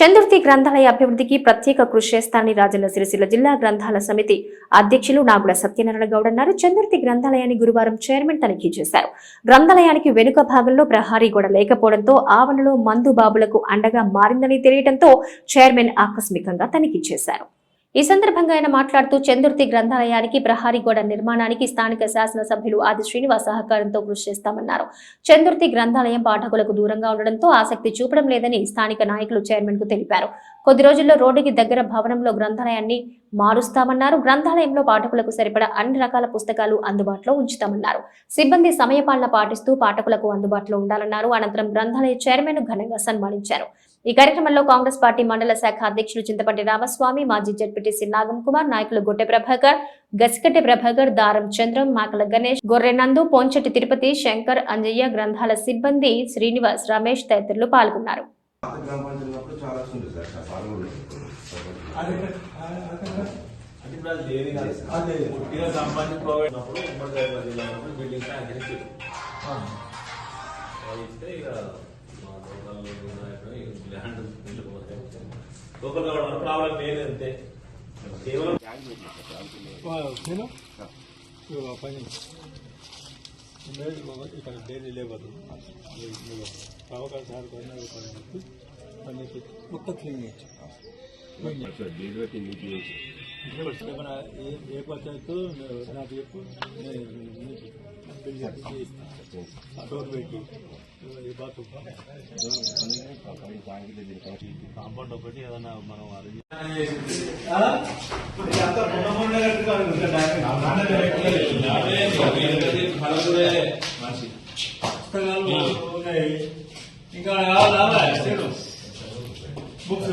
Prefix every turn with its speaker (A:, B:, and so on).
A: చందుర్తి గ్రంథాలయ అభివృద్ధికి ప్రత్యేక కృషి చేస్తానని రాజన్న సిరిసిల్ల జిల్లా గ్రంథాల సమితి అధ్యక్షులు నాగుల సత్యనారాయణ గౌడ్ అన్నారు. చందుర్తి గ్రంథాలయాన్ని గురువారం చైర్మన్ తనిఖీ చేశారు. గ్రంథాలయానికి వెనుక భాగంలో ప్రహారీ గోడ లేకపోవడంతో ఆవరణలో మందు బాబులకు అండగా మారిందని తెలియడంతో చైర్మన్ ఆకస్మికంగా తనిఖీ చేశారు. ఈ సందర్భంగా ఆయన మాట్లాడుతూ చందుర్తి గ్రంథాలయానికి ప్రహారీ గోడ నిర్మాణానికి స్థానిక శాసనసభ్యులు ఆది శ్రీనివాస్ సహకారంతో కృషి చేస్తామన్నారు. చందుర్తి గ్రంథాలయం పాఠకులకు దూరంగా ఉండడంతో ఆసక్తి చూపడం లేదని స్థానిక నాయకులు చైర్మన్కు తెలిపారు. కొద్ది రోజుల్లో రోడ్డుకి దగ్గర భవనంలో గ్రంథాలయాన్ని మారుస్తామన్నారు. గ్రంథాలయంలో పాఠకులకు సరిపడా అన్ని రకాల పుస్తకాలు అందుబాటులో ఉంచుతామన్నారు. సిబ్బంది సమయపాలన పాటిస్తూ పాఠకులకు అందుబాటులో ఉండాలన్నారు. అనంతరం గ్రంథాలయ చైర్మన్ ఘనంగా సన్మానించారు. ఈ కార్యక్రమంలో కాంగ్రెస్ పార్టీ మండల శాఖ అధ్యక్షులు చింతపట్టి రామస్వామి మాజీ జడ్పీటీసీ నాగం కుమార్ నాయకులు గొట్టె ప్రభాకర్ గసికట్టె ప్రభాకర్ దారం చంద్రం మాకల గణేష్ గొర్రెనందు పోంచెట్టి తిరుపతి శంకర్ అంజయ్య గ్రంథాల సిబ్బంది శ్రీనివాస్ రమేష్ తదితరులు పాల్గొన్నారు.
B: ఇస్తే ఇక లోకల్ గవర్నమెంట్ ప్రాబ్లం లేదు అంతే కేవలం
C: పని ఇక్కడ డైలీ లేబర్ అవకాశం సార్ పని మొత్తం క్లీన్ చేయొచ్చు ఏమైనా ఏ ఏ పంచాయతీ నాకు చెప్పు నేను
B: కాంపౌండ్ ఒకటి మనం
C: ఇంకా బుక్స్